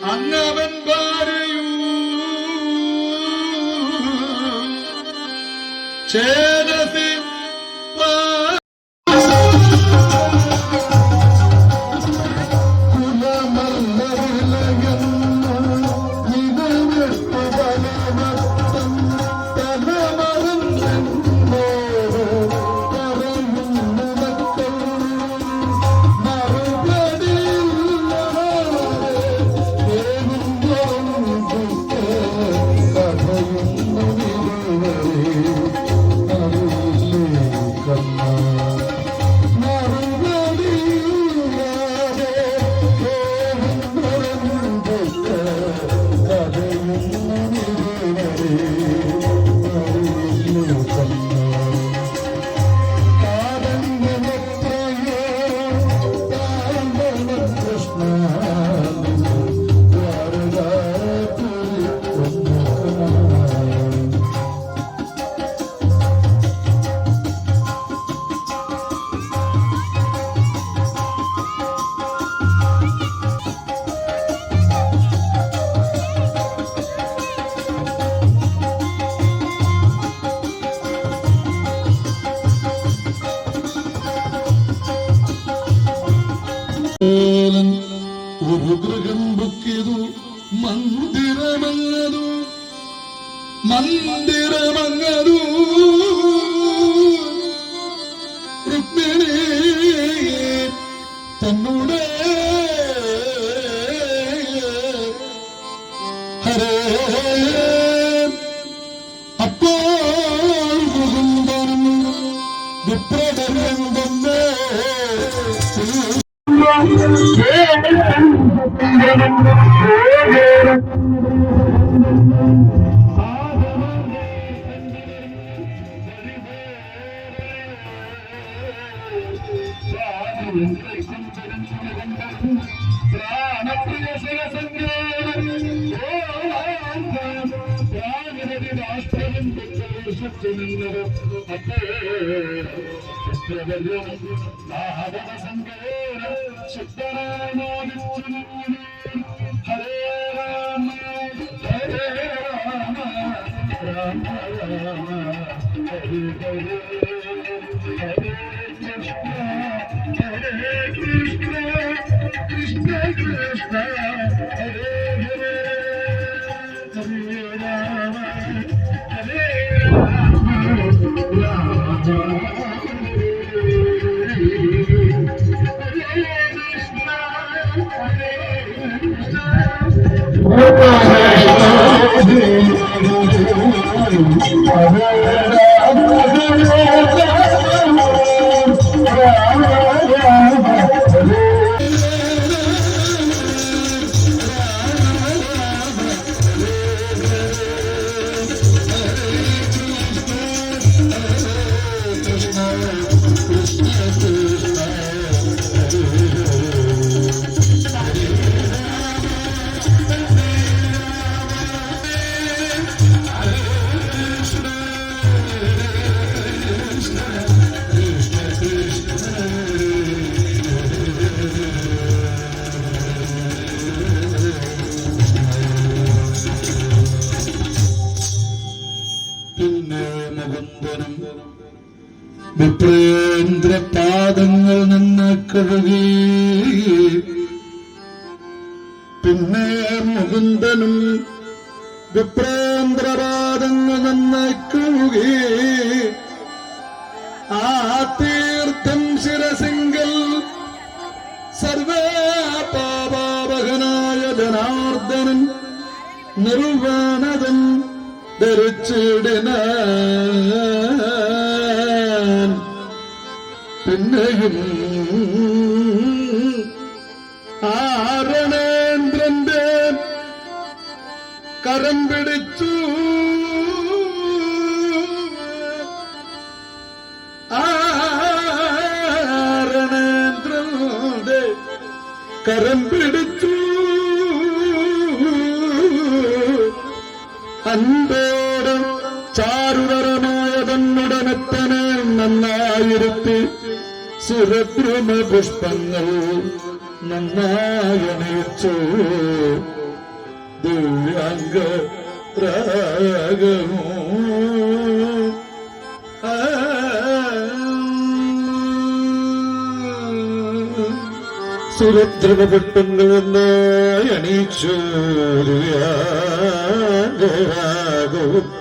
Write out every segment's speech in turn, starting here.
അങ്ങവൻ ഭാര്യയൂ ചേതസി ഹരേ രാമ ഹരേ രാമ രാമ രാമ ഹരേ ഹരേ Oh, പിന്നെ മുകുന്ദനും വിപ്രേന്ദ്രപാദങ്ങൾ നന്നായി കഴുകി ആ തീർത്ഥം ശിരസിങ്കൽ സർവപാപാവഹനായ ജനാർദ്ദനൻ നിർവാണതൻ ധരിച്ചിടിന പിന്നെയും അൻപോട് ചാരുതരമായ തന്നുടനത്തനെ നന്നായിരുത്തി. സുരദ്രുമ പുഷ്പങ്ങൾ നന്നായി അണിയിച്ചു ദിവ്യാംഗ രാഗമോ സുരദ്രവപെട്ടുങ്ങളെന്നായി അണീച്ചോരുയാകവും പിന്നെ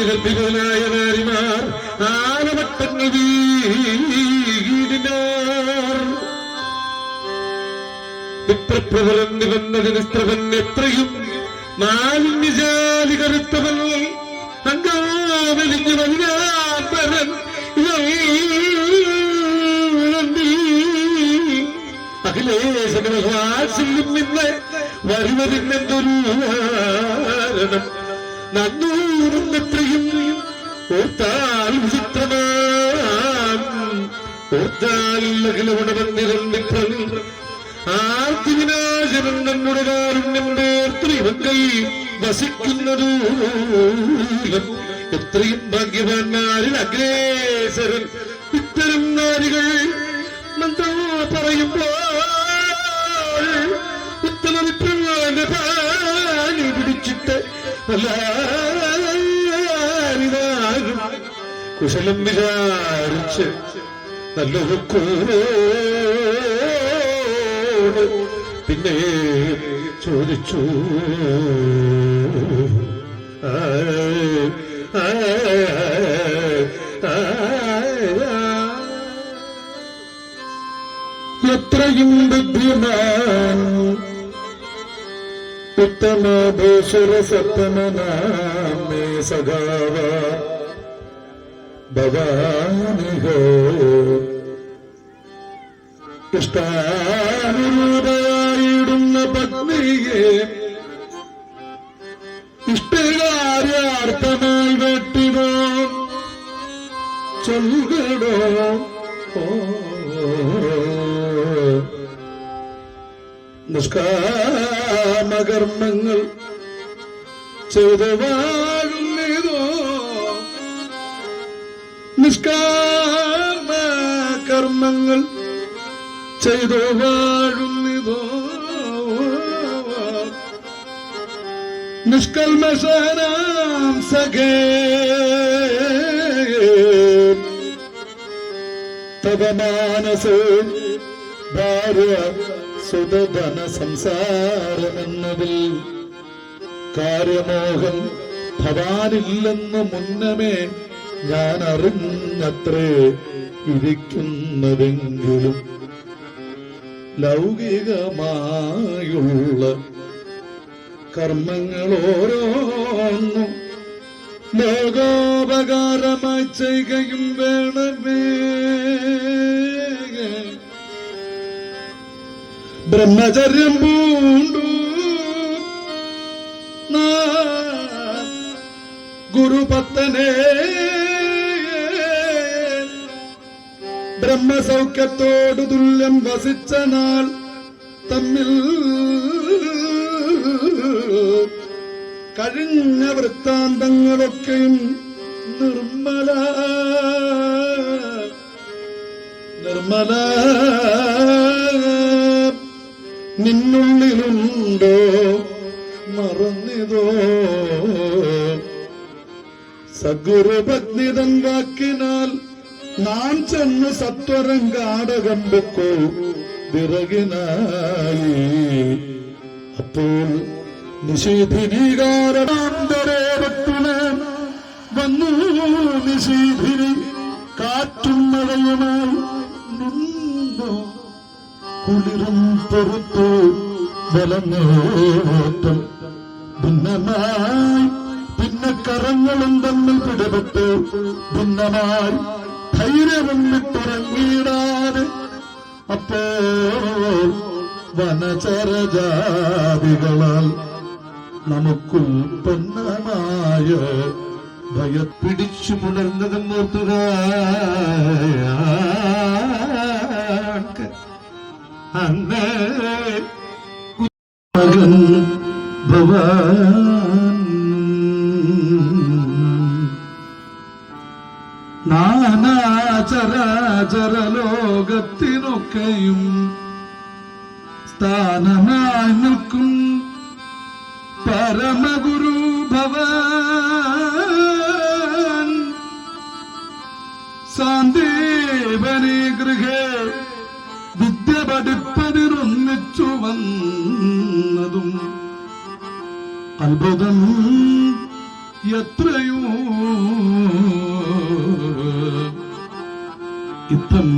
അത്ര നാരിമാർ ആനവട്ടങ്ങൾ വീടിനാർ വിപ്രപ്രബലം നിവന്നത് നിസ്ത്രവൻ എത്രയും മാലിന്യജാലി കറുത്തവൻ അങ്കാവലിഞ്ഞു വല്ലാത്തവൻ അഖിലേശനും ഇന്ന് വരുവതിനെന്തൊരു കാരണം നന്നൂറും എത്രയും ഓർത്താൽ വിചിത്രമാം. ഓർത്താൽ അഖിലവണവൻ നിരന്നിപ്പം ആർത്തിവിനാശനം നമ്മുടെ കാരുണ്യം പേർത്തിവങ്കൈ വസിക്കുന്നതു എത്രയും ഭാഗ്യവാന്മാരിൽ അഗ്രേസരൻ. ഇത്തരം നാരികൾ മന്ത്രം പറയുമ്പോൾ ഉത്തമവിപ്രങ്ങളുടെ പാനി പിടിച്ചിട്ട് എല്ലാരും കുശലം വിചാരിച്ച് നല്ലൊരു കൂടെ പിന്നെ ചോദിച്ചു. എത്രയും ബുദ്ധിമാൻ ഉത്തമ ഭൂസുര സപ്തമനാമേ സഖാവ ഭവാനിഹോ പത്നിയെ ഇഷ്ടകാര്യാർത്ഥമായി വെട്ടിടോ. ചൊൽകടോ ഓ. നിഷ്കാമകർമ്മങ്ങൾ ചെയ്തു നിഷ്കാമ കർമ്മങ്ങൾ ചെയ്തു വാഴുന്നതോ? നിഷ്കൽമശനാം സഖേ. തവ മാനസേ ഭാര്യ സുതധന സംസാരമെന്നതിൽ കാര്യമോഹം ഭവാനില്ലെന്ന് മുന്നമേ ഞാൻ അറിഞ്ഞത്രേ ഇരിക്കുന്നതെങ്കിലും ലൗകികമായുള്ള കർമ്മങ്ങൾ ഓരോന്നും ലോകോപകാരമായി ചെയ്യുകയും വേണമേ. ബ്രഹ്മചര്യം പൂണ്ടു. ബ്രഹ്മസൗഖ്യത്തോടു തുല്യം വസിച്ച നാൾ തമ്മിൽ കഴിഞ്ഞ വൃത്താന്തങ്ങളൊക്കെയും നിർമ്മല നിർമ്മല നിന്നുള്ളിലുണ്ടോ മറന്നിതോ സഗുരുപത്നിതൻ വാക്കിനാൽ നാം ചെന്ന് സത്വരം കാടകം വെക്കോ വിറകിനായി. അപ്പോൾ നിഷേധിനീകാരണാന്തരേവത്തിൽ വന്നു നിഷേധിനി കാറ്റും മഴയുമായി നിന്നു. കുളിരും പൊറുത്തു ബലമേറ്റം ഭിന്നമായി പിന്നെ കരങ്ങളും തമ്മിൽ പിടപെട്ട് ഭിന്നമായി ധൈര്യവും വിട്ടിറങ്ങിയിടാതെ അപ്പോൾ വനചരജാതികളാൽ നമുക്കുൽപ്പന്നമായ ഭയ പിടിച്ചു പുണർന്നതും ഓർത്തുക അന്ന് മകൻ നാനാചരാചര ലോകത്തിനൊക്കെയും സ്ഥാനമായി നിൽക്കും പരമഗുരു ഭവൻ സാന്ദീപനി ഗൃഹേ വിദ്യ പഠിപ്പതിരൊന്നിച്ചു വന്നതും അത്ഭുതം എത്രയോ ഇത്തം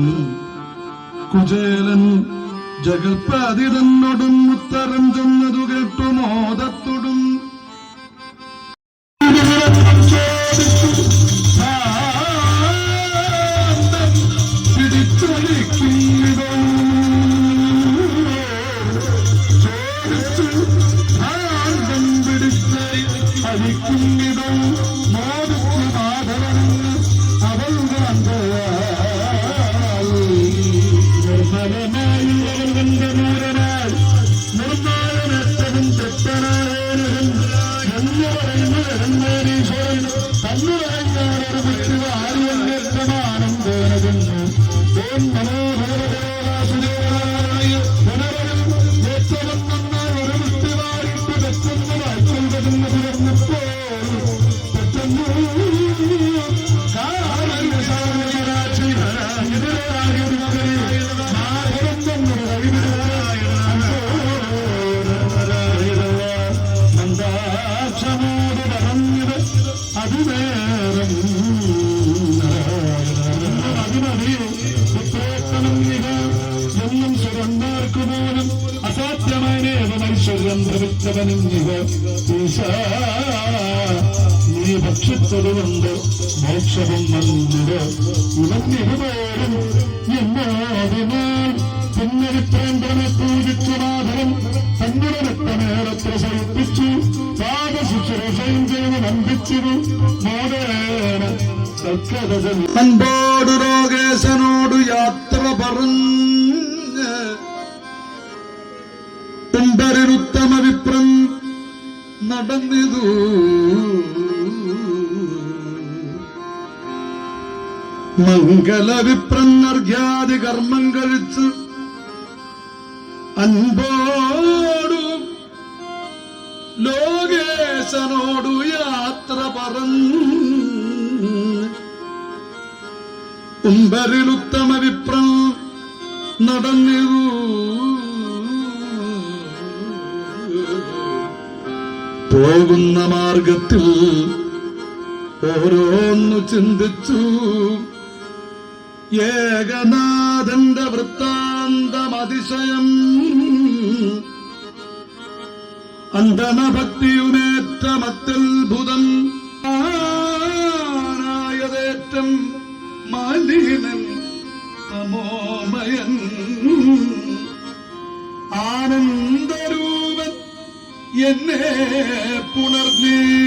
കുചേലൻ ജഗൽപാതിരനോടും ഉത്തരം ചെന്നതു കേട്ടു മോദത്തൊടും. Thank പിടിച്ചൊലിക്കുന്നിതോ ഐശ്വര്യം ധരിച്ചവനും ഇവ നീ ഭക്ഷിച്ചതുകൊണ്ട് മോക്ഷവും വന്നത് ഇവൻ ഇരുപോലും എന്നോടിനാൽ പിന്നരിത്രേന്ദ്രനെ പൂജിച്ചു മാധവൻ തങ്ങളുടെ രക്തമേറത്ര ശയിപ്പിച്ചു. പാദശുശ്രൂഷയും ചെയ്ത് വന്ദിച്ചിരു മോദേന അൻപോട് രോഗേശനോട് യാത്ര പറഞ്ഞ് തുമ്പരിരുത്തമ വിപ്രം നടന്നിതു. മംഗലവിപ്രന്നർഘ്യാദി കർമ്മം കഴിച്ച് അൻപോടു ലോകേശനോടു യാത്ര പറഞ്ഞു. ഉമ്പരിലുത്തമ വിപ്രം നടന്നിരു പോകുന്ന മാർഗത്തിൽ ഓരോന്നു ചിന്തിച്ചു. ഏകനാഥന്റെ വൃത്താന്തമതിശയം അന്തണഭക്തിയുമേറ്റമത്യത്ഭുതം ആനായതേറ്റം മാലിനൻ അമോമയൻ. ആനന്ദ എന്നെ പുണർന്നേ.